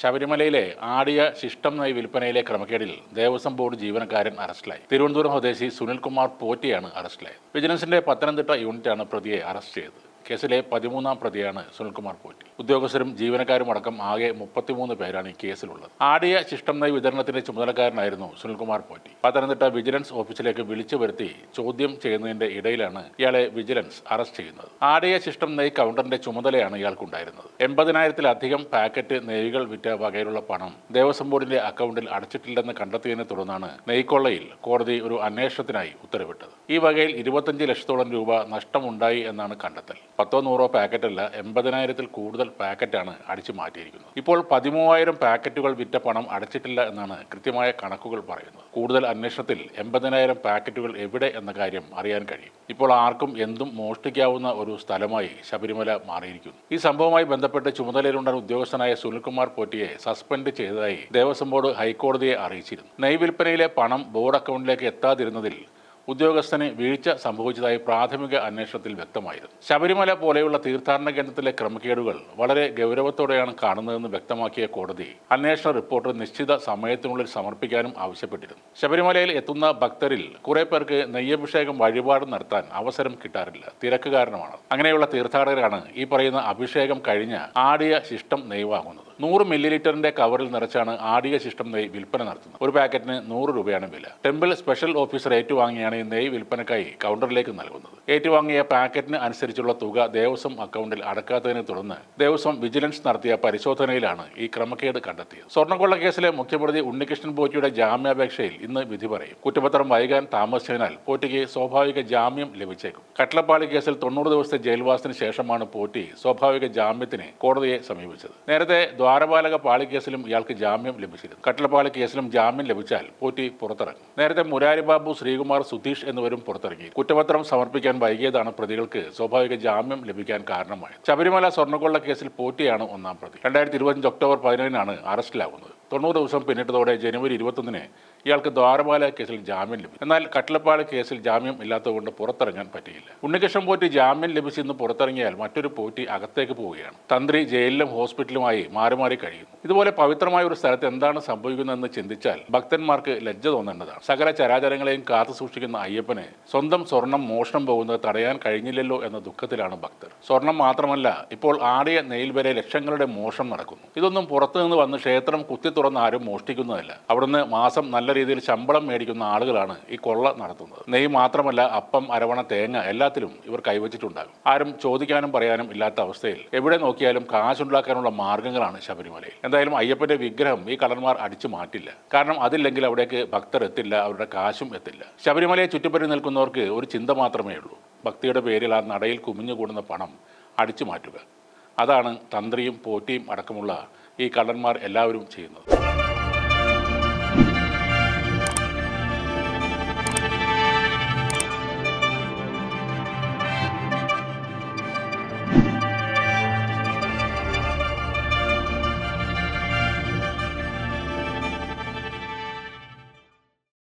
ശബരിമലയിലെ ആടിയ ശിഷ്ടം നൈ വിൽപ്പനയിലെ ക്രമക്കേടിൽ ദേവസ്വം ബോർഡ് ജീവനക്കാരൻ അറസ്റ്റിലായി. തിരുവനന്തപുരം സ്വദേശി സുനിൽകുമാർ പോറ്റിയാണ് അറസ്റ്റിലായത്. വിജിലൻസിന്റെ പത്തനംതിട്ട യൂണിറ്റാണ് പ്രതിയെ അറസ്റ്റ് ചെയ്തത്. കേസിലെ പതിമൂന്നാം പ്രതിയാണ് സുനിൽകുമാർ പോറ്റി. ഉദ്യോഗസ്ഥരും ജീവനക്കാരും അടക്കം ആകെ മുപ്പത്തിമൂന്ന് പേരാണ് ഈ കേസിലുള്ളത്. ആടിയ ശിഷ്ടം നൈ വിതരണത്തിന്റെ ചുമതലക്കാരനായിരുന്നു സുനിൽകുമാർ പോറ്റി. പത്തനംതിട്ട വിജിലൻസ് ഓഫീസിലേക്ക് വിളിച്ചു വരുത്തി ചോദ്യം ചെയ്യുന്നതിന്റെ ഇടയിലാണ് ഇയാളെ വിജിലൻസ് അറസ്റ്റ് ചെയ്യുന്നത്. ആടിയ ശിഷ്ടം നെയ് കൗണ്ടറിന്റെ ചുമതലയാണ് ഇയാൾക്കുണ്ടായിരുന്നത്. എൺപതിനായിരത്തിലധികം പാക്കറ്റ് നെയ്കൾ വിറ്റ വകയിലുള്ള പണം ദേവസ്വം ബോർഡിന്റെ അക്കൗണ്ടിൽ അടച്ചിട്ടില്ലെന്ന് കണ്ടെത്തിയതിനെ തുടർന്നാണ് നെയ്ക്കൊള്ളയിൽ കോടതി ഒരു അന്വേഷണത്തിനായി ഉത്തരവിട്ടത്. ഈ വകയിൽ ഇരുപത്തഞ്ച് ലക്ഷത്തോളം രൂപ നഷ്ടമുണ്ടായി എന്നാണ് കണ്ടെത്തൽ. പത്തോ നൂറോ പാക്കറ്റല്ല എൺപതിനായിരത്തിൽ കൂടുതൽ പാക്കറ്റാണ് അടിച്ചു മാറ്റിയിരിക്കുന്നത്. ഇപ്പോൾ പതിമൂവായിരം പാക്കറ്റുകൾ വിറ്റ പണം അടച്ചിട്ടില്ല എന്നാണ് കൃത്യമായ കണക്കുകൾ പറയുന്നത്. കൂടുതൽ അന്വേഷണത്തിൽ എൺപതിനായിരം പാക്കറ്റുകൾ എവിടെ എന്ന കാര്യം അറിയാൻ കഴിയും. ഇപ്പോൾ ആർക്കും എന്തും മോഷ്ടിക്കാവുന്ന ഒരു സ്ഥലമായി ശബരിമല മാറിയിരിക്കുന്നു. ഈ സംഭവവുമായി ബന്ധപ്പെട്ട് ചുമതലയിലുണ്ടായ ഉദ്യോഗസ്ഥനായ സുനിൽകുമാർ പോറ്റിയെ സസ്പെൻഡ് ചെയ്തതായി ദേവസ്വം ബോർഡ് ഹൈക്കോടതിയെ അറിയിച്ചിരുന്നു. നെയ്വിൽപ്പനയിലെ പണം ബോർഡ് അക്കൗണ്ടിലേക്ക് എത്താതിരുന്നതിൽ ഉദ്യോഗസ്ഥന് വീഴ്ച സംഭവിച്ചതായി പ്രാഥമിക അന്വേഷണത്തിൽ വ്യക്തമായിരുന്നു ശബരിമല പോലെയുള്ള തീർത്ഥാടന കേന്ദ്രത്തിലെ ക്രമക്കേടുകൾ വളരെ ഗൗരവത്തോടെയാണ് കാണുന്നതെന്ന് വ്യക്തമാക്കിയ കോടതി അന്വേഷണ റിപ്പോർട്ട് നിശ്ചിത സമയത്തിനുള്ളിൽ സമർപ്പിക്കാനും ആവശ്യപ്പെട്ടിരുന്നു. ശബരിമലയിൽ എത്തുന്ന ഭക്തരിൽ കുറെ പേർക്ക് നെയ്യഭിഷേകം വഴിപാട് നടത്താൻ അവസരം കിട്ടാറില്ല. തിരക്ക് കാരണമാണ്. അങ്ങനെയുള്ള തീർത്ഥാടകരാണ് ഈ പറയുന്ന അഭിഷേകം കഴിഞ്ഞ് ആടിയ ശിഷ്ടം നെയ്വാകുന്നത്. നൂറ് മില്ലി ലിറ്ററിന്റെ കവറിൽ നിറച്ചാണ് ആടിക ശിഷ്ടം നെയ്യ് വിൽപ്പന നടത്തുന്നത്. ഒരു പാക്കറ്റിന് നൂറ് രൂപയാണ് വില. ടെമ്പിൾ സ്പെഷ്യൽ ഓഫീസർ ഏറ്റുവാങ്ങിയാണ് ഈ നെയ്യ് വിൽപ്പനക്കായി കൗണ്ടറിലേക്ക് നൽകുന്നത്. ഏറ്റുവാങ്ങിയ പാക്കറ്റിന് അനുസരിച്ചുള്ള തുക ദേവസ്വം അക്കൗണ്ടിൽ അടക്കാത്തതിനെ തുടർന്ന് ദേവസ്വം വിജിലൻസ് നടത്തിയ പരിശോധനയിലാണ് ഈ ക്രമക്കേട് കണ്ടെത്തിയത്. സ്വർണക്കൊള്ള കേസിലെ മുഖ്യപ്രതി ഉണ്ണികൃഷ്ണൻ പോറ്റിയുടെ ജാമ്യാപേക്ഷയിൽ ഇന്ന് വിധി പറയും. കുറ്റപത്രം വൈകാൻ താമസിച്ചതിനാൽ പോറ്റിക്ക് സ്വാഭാവിക ജാമ്യം ലഭിച്ചേക്കും. കട്ടളപ്പാളി കേസിൽ തൊണ്ണൂറ് ദിവസത്തെ ജയിൽവാസത്തിന് ശേഷമാണ് പോറ്റി സ്വാഭാവിക ജാമ്യത്തിന് കോടതിയെ സമീപിച്ചത്. നേരത്തെ ദ്വാരപാലക പാളി കേസിലും ഇയാൾക്ക് ജാമ്യം ലഭിച്ചിരുന്നു. കട്ടിലപ്പാളി കേസിലും ജാമ്യം ലഭിച്ചാൽ പോറ്റി പുറത്തിറങ്ങും. നേരത്തെ മുരാരി ബാബു ശ്രീകുമാർ സുധീഷ് എന്നിവരും പുറത്തിറങ്ങി. കുറ്റപത്രം സമർപ്പിക്കാൻ വൈകിയതാണ് പ്രതികൾക്ക് സ്വാഭാവിക ജാമ്യം ലഭിക്കാൻ കാരണമായത്. ശബരിമല സ്വർണക്കൊള്ള കേസിൽ പോറ്റിയാണ് ഒന്നാം പ്രതി. രണ്ടായിരത്തി ഇരുപത്തഞ്ച് ഒക്ടോബർ പതിനേഴിനാണ് അറസ്റ്റിലാകുന്നത് തൊണ്ണൂറ് ദിവസം പിന്നിട്ടതോടെ ജനുവരി ഇരുപത്തൊന്നിന് ഇയാൾക്ക് ദ്വാരപാല കേസിൽ ജാമ്യം ലഭിച്ചു. എന്നാൽ കട്ടിലപ്പാല കേസിൽ ജാമ്യം ഇല്ലാത്തതുകൊണ്ട് പുറത്തിറങ്ങാൻ പറ്റിയില്ല. ഉണ്ണികൃഷ്ണൻ പോറ്റി ജാമ്യം ലഭിച്ചെന്ന് പുറത്തിറങ്ങിയാൽ മറ്റൊരു പോറ്റി അകത്തേക്ക് പോവുകയാണ്. തന്ത്രി ജയിലിലും ഹോസ്പിറ്റലുമായി മാറി മാറി കഴിയുന്നു. ഇതുപോലെ പവിത്രമായ ഒരു സ്ഥലത്ത് എന്താണ് സംഭവിക്കുന്നതെന്ന് ചിന്തിച്ചാൽ ഭക്തന്മാർക്ക് ലജ്ജ തോന്നേണ്ടതാണ്. സകല ചരാചരങ്ങളെയും കാത്തു സൂക്ഷിക്കുന്ന അയ്യപ്പന് സ്വന്തം സ്വർണം മോഷണം പോകുന്നത് തടയാൻ കഴിഞ്ഞില്ലല്ലോ എന്ന ദുഃഖത്തിലാണ് ഭക്തർ. സ്വർണം മാത്രമല്ല ഇപ്പോൾ ആടിയ നെയിൽ വരെ ലക്ഷങ്ങളുടെ മോഷണം നടക്കുന്നു. ഇതൊന്നും പുറത്തുനിന്ന് വന്ന് ക്ഷേത്രം കുത്തി തുറന്ന് ആരും മോഷ്ടിക്കുന്നതല്ല. അവിടുന്ന് മാസം നല്ല രീതിയിൽ ശമ്പളം മേടിക്കുന്ന ആളുകളാണ് ഈ കൊള്ള നടത്തുന്നത്. നെയ് മാത്രമല്ല അപ്പം അരവണ തേങ്ങ എല്ലാത്തിലും ഇവർ കൈവച്ചിട്ടുണ്ടാകും. ആരും ചോദിക്കാനും പറയാനും ഇല്ലാത്ത അവസ്ഥയിൽ എവിടെ നോക്കിയാലും കാശുണ്ടാക്കാനുള്ള മാർഗങ്ങളാണ് ശബരിമലയിൽ. എന്തായാലും അയ്യപ്പന്റെ വിഗ്രഹം ഈ കള്ളന്മാർ അടിച്ചു മാറ്റില്ല. കാരണം അതില്ലെങ്കിൽ അവിടേക്ക് ഭക്തർ എത്തില്ല അവരുടെ കാശും എത്തില്ല. ശബരിമലയെ ചുറ്റിപ്പറ്റി നിൽക്കുന്നവർക്ക് ഒരു ചിന്ത മാത്രമേ ഉള്ളൂ. ഭക്തിയുടെ പേരിൽ ആ നടയിൽ കുമിഞ്ഞുകൂടുന്ന പണം അടിച്ചു മാറ്റുക. അതാണ് തന്ത്രിയും പോറ്റിയും അടക്കമുള്ള ഈ കള്ളന്മാർ എല്ലാവരും ചെയ്യുന്നത്.